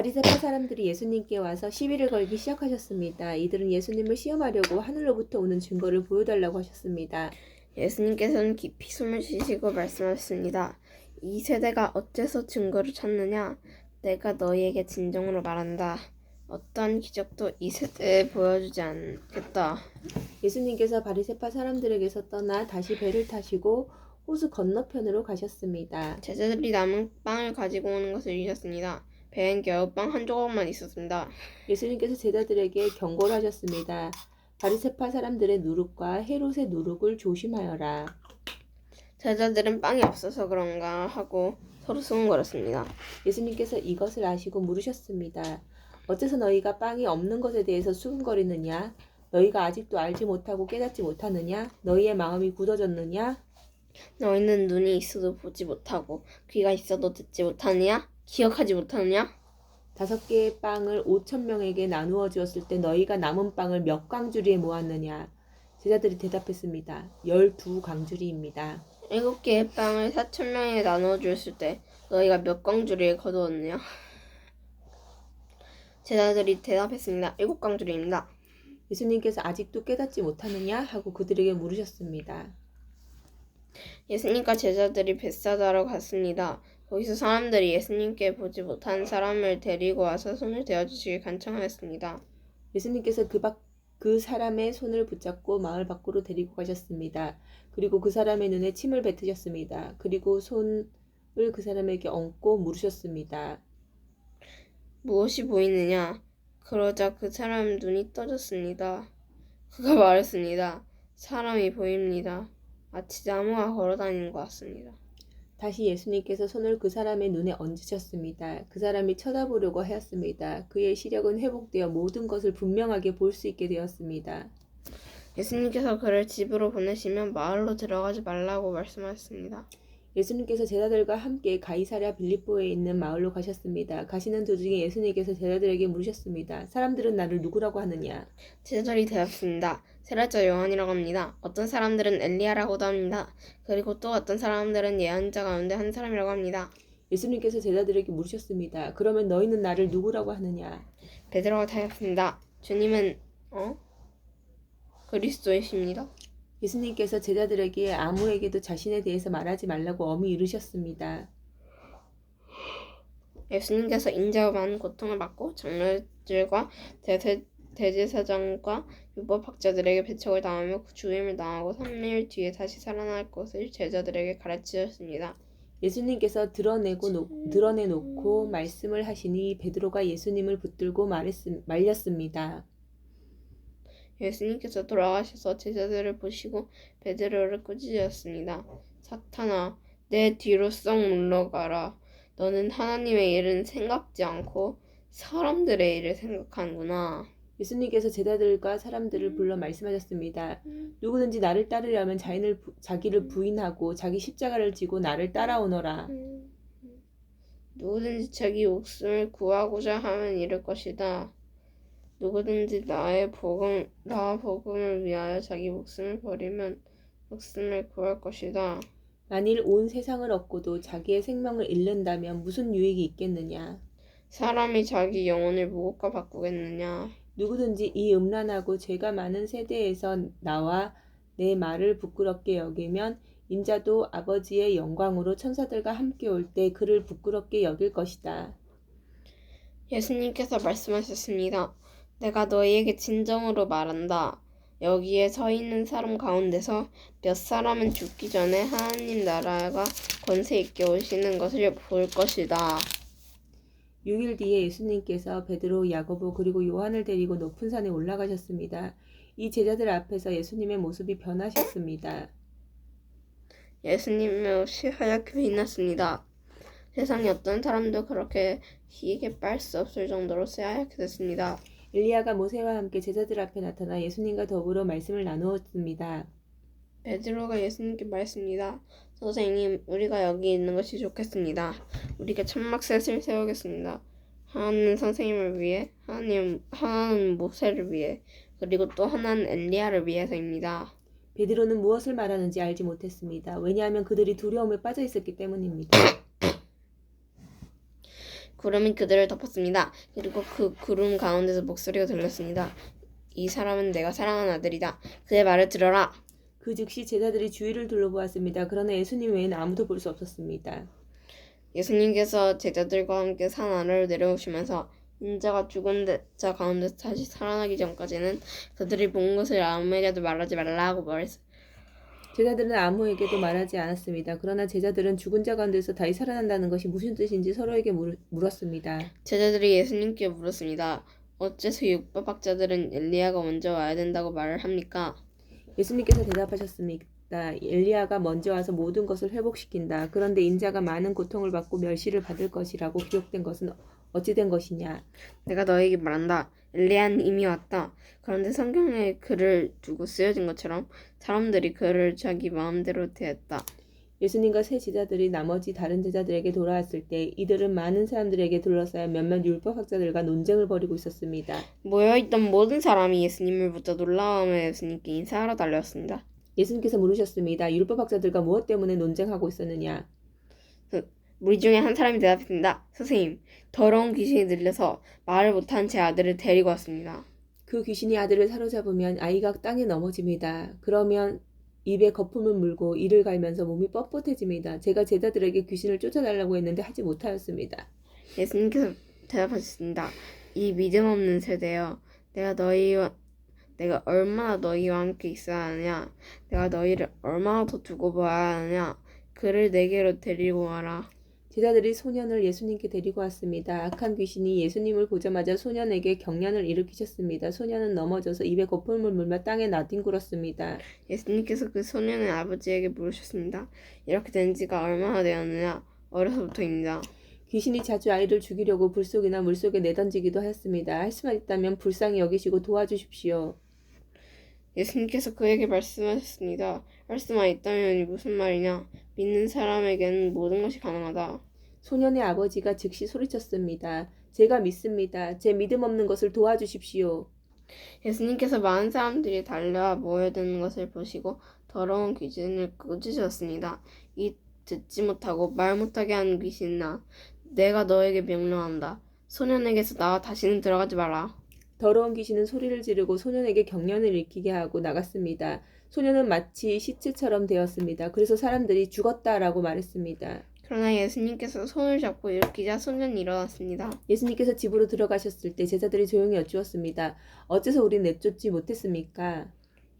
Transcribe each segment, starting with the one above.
바리새파 사람들이 예수님께 와서 시비를 걸기 시작하셨습니다. 이들은 예수님을 시험하려고 하늘로부터 오는 증거를 보여달라고 하셨습니다. 예수님께서는 깊이 숨을 쉬시고 말씀하셨습니다. 이 세대가 어째서 증거를 찾느냐? 내가 너희에게 진정으로 말한다. 어떠한 기적도 이 세대에 보여주지 않겠다. 예수님께서 바리새파 사람들에게서 떠나 다시 배를 타시고 호수 건너편으로 가셨습니다. 제자들이 남은 빵을 가지고 오는 것을 잊었습니다. 배엔 겨우 빵한 조각만 있었습니다. 예수님께서 제자들에게 경고를 하셨습니다. 바리새파 사람들의 누룩과 헤롯의 누룩을 조심하여라. 제자들은 빵이 없어서 그런가 하고 서로 수군거렸습니다. 예수님께서 이것을 아시고 물으셨습니다. 어째서 너희가 빵이 없는 것에 대해서 수근거리느냐? 너희가 아직도 알지 못하고 깨닫지 못하느냐? 너희의 마음이 굳어졌느냐? 너희는 눈이 있어도 보지 못하고 귀가 있어도 듣지 못하느냐? 기억하지 못하느냐? 다섯 개의 빵을 오천 명에게 나누어 주었을 때 너희가 남은 빵을 몇 광주리에 모았느냐? 제자들이 대답했습니다. 열두 광주리입니다. 일곱 개의 빵을 사천 명에 나누어 주었을 때 너희가 몇 광주리에 거두었느냐? 제자들이 대답했습니다. 일곱 광주리입니다. 예수님께서 아직도 깨닫지 못하느냐? 하고 그들에게 물으셨습니다. 예수님과 제자들이 뱃사다로 갔습니다. 거기서 사람들이 예수님께 보지 못한 사람을 데리고 와서 손을 대어주시길 간청하였습니다. 예수님께서 그, 밖, 그 사람의 손을 붙잡고 마을 밖으로 데리고 가셨습니다. 그리고 그 사람의 눈에 침을 뱉으셨습니다. 그리고 손을 그 사람에게 얹고 물으셨습니다. 무엇이 보이느냐? 그러자 그 사람 눈이 떠졌습니다. 그가 말했습니다. 사람이 보입니다. 마치 나무가 걸어다니는 것 같습니다. 다시 예수님께서 손을 그 사람의 눈에 얹으셨습니다. 그 사람이 쳐다보려고 하였습니다. 그의 시력은 회복되어 모든 것을 분명하게 볼 수 있게 되었습니다. 예수님께서 그를 집으로 보내시면 마을로 들어가지 말라고 말씀하셨습니다. 예수님께서 제자들과 함께 가이사랴 빌립보에 있는 마을로 가셨습니다. 가시는 도중에 예수님께서 제자들에게 물으셨습니다. 사람들은 나를 누구라고 하느냐? 제자들이 대답했습니다. 세례자 요한이라고 합니다. 어떤 사람들은 엘리야라고도 합니다. 그리고 또 어떤 사람들은 예언자 가운데 한 사람이라고 합니다. 예수님께서 제자들에게 물으셨습니다. 그러면 너희는 나를 누구라고 하느냐? 베드로가 대답했습니다. 주님은 어? 그리스도이십니다. 예수님께서 제자들에게 아무에게도 자신에 대해서 말하지 말라고 엄히 이르셨습니다. 예수님께서 인자와 많은 고통을 받고 장로들과 대세, 대제사장과 율법학자들에게 배척을 당하며 죽임을 당하고 3일 뒤에 다시 살아날 것을 제자들에게 가르치셨습니다. 예수님께서 드러내고 놓, 드러내놓고 말씀을 하시니 베드로가 예수님을 붙들고 말했음, 말렸습니다. 예수님께서 돌아가셔서 제자들을 보시고 베드로를 꾸짖으셨습니다. 사탄아, 내 뒤로 썩 물러가라. 너는 하나님의 일은 생각지 않고 사람들의 일을 생각하는구나. 예수님께서 제자들과 사람들을 불러 말씀하셨습니다. 누구든지 나를 따르려면 자인을 부- 자기를 부인하고 자기 십자가를 지고 나를 따라오너라. 누구든지 자기 목숨을 구하고자 하면 잃을 것이다. 누구든지 나의 복음, 나 복음을 위하여 자기 목숨을 버리면 목숨을 구할 것이다. 만일 온 세상을 얻고도 자기의 생명을 잃는다면 무슨 유익이 있겠느냐? 사람이 자기 영혼을 무엇과 바꾸겠느냐? 누구든지 이 음란하고 죄가 많은 세대에서 나와 내 말을 부끄럽게 여기면 인자도 아버지의 영광으로 천사들과 함께 올 때 그를 부끄럽게 여길 것이다. 예수님께서 말씀하셨습니다. 내가 너희에게 진정으로 말한다. 여기에 서 있는 사람 가운데서 몇 사람은 죽기 전에 하나님 나라가 권세 있게 오시는 것을 볼 것이다. 6일 뒤에 예수님께서 베드로, 야고보 그리고 요한을 데리고 높은 산에 올라가셨습니다. 이 제자들 앞에서 예수님의 모습이 변하셨습니다. 예수님의 옷이 하얗게 빛났습니다. 세상에 어떤 사람도 그렇게 희게 빨 수 없을 정도로 새하얗게 됐습니다. 엘리야가 모세와 함께 제자들 앞에 나타나 예수님과 더불어 말씀을 나누었습니다. 베드로가 예수님께 말했습니다. 선생님, 우리가 여기 있는 것이 좋겠습니다. 우리가 천막셋을 세우겠습니다. 하나는 선생님을 위해, 하나님, 하나는 모세를 위해, 그리고 또 하나는 엘리야를 위해서입니다. 베드로는 무엇을 말하는지 알지 못했습니다. 왜냐하면 그들이 두려움에 빠져 있었기 때문입니다. 구름이 그들을 덮었습니다. 그리고 그 구름 가운데서 목소리가 들렸습니다. 이 사람은 내가 사랑하는 아들이다. 그의 말을 들어라. 그 즉시 제자들이 주위를 둘러보았습니다. 그러나 예수님 외에는 아무도 볼 수 없었습니다. 예수님께서 제자들과 함께 산 아래로 내려오시면서 인자가 죽은 자 가운데서 다시 살아나기 전까지는 그들이 본 것을 아무에게도 말하지 말라고 말했어요. 제자들은 아무에게도 말하지 않았습니다. 그러나 제자들은 죽은 자 가운데서 다시 살아난다는 것이 무슨 뜻인지 서로에게 물, 물었습니다. 제자들이 예수님께 물었습니다. 어째서 육법학자들은 엘리야가 먼저 와야 된다고 말을 합니까? 예수님께서 대답하셨습니다. 엘리야가 먼저 와서 모든 것을 회복시킨다. 그런데 인자가 많은 고통을 받고 멸시를 받을 것이라고 기록된 것은 어찌 된 것이냐? 내가 너에게 말한다. 엘리야는 이미 왔다. 그런데 성경에 그를 두고 쓰여진 것처럼 사람들이 그를 자기 마음대로 대했다. 예수님과 세 제자들이 나머지 다른 제자들에게 돌아왔을 때 이들은 많은 사람들에게 둘러싸여 몇몇 율법학자들과 논쟁을 벌이고 있었습니다. 모여있던 모든 사람이 예수님을 붙자 놀라움에 예수님께 인사하러 달려왔습니다. 예수님께서 물으셨습니다. 율법학자들과 무엇 때문에 논쟁하고 있었느냐? 우리 중에 한 사람이 대답했습니다. 선생님, 더러운 귀신이 들려서 말을 못한 제 아들을 데리고 왔습니다. 그 귀신이 아들을 사로잡으면 아이가 땅에 넘어집니다. 그러면 입에 거품을 물고 이를 갈면서 몸이 뻣뻣해집니다. 제가 제자들에게 귀신을 쫓아달라고 했는데 하지 못하였습니다. 예수님께서 대답하셨습니다. 이 믿음 없는 세대여, 내가 너희와 내가 얼마나 너희와 함께 있어야 하느냐, 내가 너희를 얼마나 더 두고 봐야 하느냐, 그를 내게로 데리고 와라. 제자들이 소년을 예수님께 데리고 왔습니다. 악한 귀신이 예수님을 보자마자 소년에게 경련을 일으키셨습니다. 소년은 넘어져서 입에 거품을 물며 땅에 나뒹굴었습니다. 예수님께서 그 소년의 아버지에게 물으셨습니다. 이렇게 된 지가 얼마나 되었느냐? 어려서부터입니다. 귀신이 자주 아이를 죽이려고 불 속이나 물 속에 내던지기도 하였습니다. 할 수만 있다면 불쌍히 여기시고 도와주십시오. 예수님께서 그에게 말씀하셨습니다. 할 수만 있다면 이 무슨 말이냐? 믿는 사람에게는 모든 것이 가능하다. 소년의 아버지가 즉시 소리쳤습니다. 제가 믿습니다. 제 믿음 없는 것을 도와주십시오. 예수님께서 많은 사람들이 달려와 모여드는 것을 보시고 더러운 귀신을 꾸짖으셨습니다. 이 듣지 못하고 말 못하게 하는 귀신아, 내가 너에게 명령한다. 소년에게서 나와 다시는 들어가지 마라. 더러운 귀신은 소리를 지르고 소년에게 경련을 일으키게 하고 나갔습니다. 소년은 마치 시체처럼 되었습니다. 그래서 사람들이 죽었다라고 말했습니다. 그러나 예수님께서 손을 잡고 일으키자 소년이 일어났습니다. 예수님께서 집으로 들어가셨을 때 제자들이 조용히 여쭈었습니다. 어째서 우리 내쫓지 못했습니까?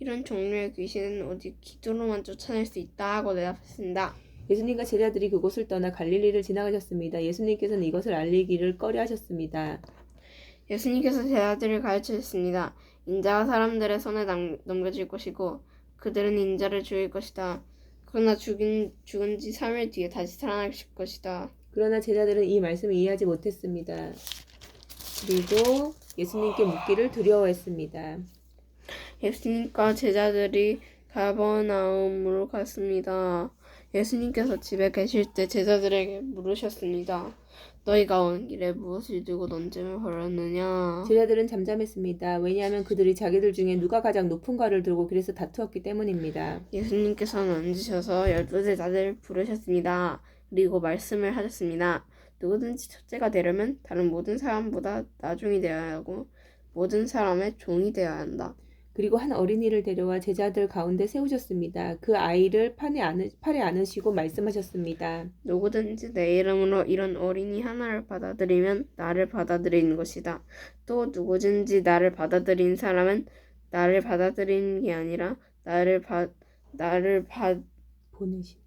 이런 종류의 귀신은 오직 기도로만 쫓아낼 수 있다 하고 대답했습니다. 예수님과 제자들이 그곳을 떠나 갈릴리를 지나가셨습니다. 예수님께서는 이것을 알리기를 꺼려 하셨습니다. 예수님께서 제자들을 가르치셨습니다. 인자가 사람들의 손에 남, 넘겨질 것이고 그들은 인자를 죽일 것이다. 그러나 죽인, 죽은 지 3일 뒤에 다시 살아나실 것이다. 그러나 제자들은 이 말씀을 이해하지 못했습니다. 그리고 예수님께 묻기를 두려워했습니다. 예수님과 제자들이 가버나움으로 갔습니다. 예수님께서 집에 계실 때 제자들에게 물으셨습니다. 너희가 온 길에 무엇을 두고 논쟁을 벌였느냐? 제자들은 잠잠했습니다. 왜냐하면 그들이 자기들 중에 누가 가장 높은 과를 들고 길에서 다투었기 때문입니다. 예수님께서는 앉으셔서 열두 제자들을 부르셨습니다. 그리고 말씀을 하셨습니다. 누구든지 첫째가 되려면 다른 모든 사람보다 나중이 되어야 하고 모든 사람의 종이 되어야 한다. 그리고 한 어린이를 데려와 제자들 가운데 세우셨습니다. 그 아이를 팔에, 안으, 팔에 안으시고 말씀하셨습니다. 누구든지 내 이름으로 이런 어린이 하나를 받아들이면 나를 받아들이는 것이다. 또 누구든지 나를 받아들인 사람은 나를 받아들이는 게 아니라 나를 받 나를 받 보내신.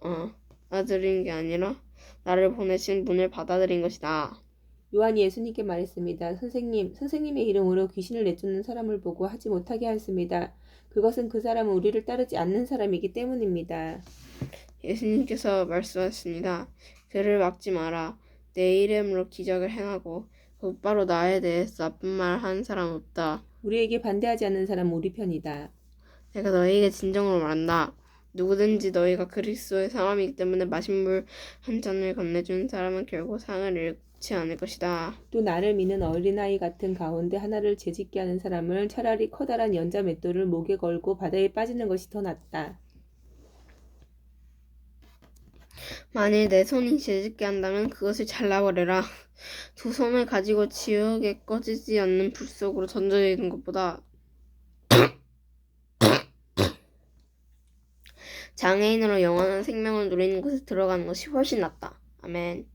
어, 받아들이는 게 아니라 나를 보내신 분을 받아들인 것이다. 요한이 예수님께 말했습니다. 선생님, 선생님의 이름으로 귀신을 내쫓는 사람을 보고 하지 못하게 하였습니다. 그것은 그 사람은 우리를 따르지 않는 사람이기 때문입니다. 예수님께서 말씀하셨습니다. 그를 막지 마라. 내 이름으로 기적을 행하고 곧바로 나에 대해서 나쁜 말 하는 사람 없다. 우리에게 반대하지 않는 사람은 우리 편이다. 내가 너희에게 진정으로 말한다. 누구든지 너희가 그리스도의 사람이기 때문에 마신 물 한 잔을 건네준 사람은 결국 상을 잃지 않을 것이다. 또 나를 믿는 어린아이 같은 가운데 하나를 재짓게 하는 사람을 차라리 커다란 연자 맷돌을 목에 걸고 바다에 빠지는 것이 더 낫다. 만일 내 손이 재짓게 한다면 그것을 잘라버려라. 두 손을 가지고 지옥에 꺼지지 않는 불 속으로 던져지는 것보다 장애인으로 영원한 생명을 누리는 곳에 들어가는 것이 훨씬 낫다. 아멘.